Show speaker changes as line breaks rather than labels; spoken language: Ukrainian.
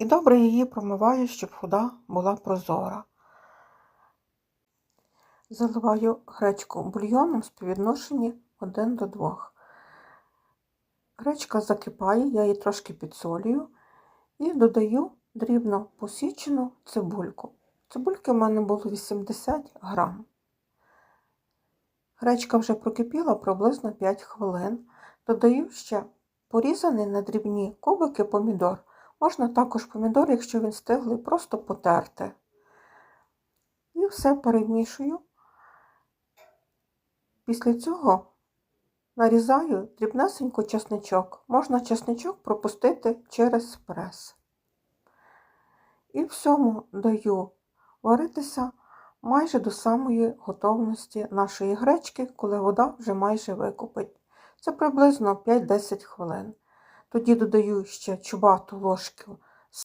І добре її промиваю, щоб вода була прозора. Заливаю гречку бульйоном в співвідношенні 1 до 2. Гречка закипає, я її трошки підсолюю і додаю дрібно посічену цибульку. Цибульки в мене було 80 грам. Гречка вже прокипіла приблизно 5 хвилин. Додаю ще порізаний на дрібні кубики помідор. Можна також помідор, якщо він стиглий, просто потерти. І все перемішую. Після цього нарізаю дрібнесенько чесничок. Можна чесничок пропустити через прес. І всьому даю варитися майже до самої готовності нашої гречки, коли вода вже майже викупить. Це приблизно 5-10 хвилин. Тоді додаю ще чубату ложку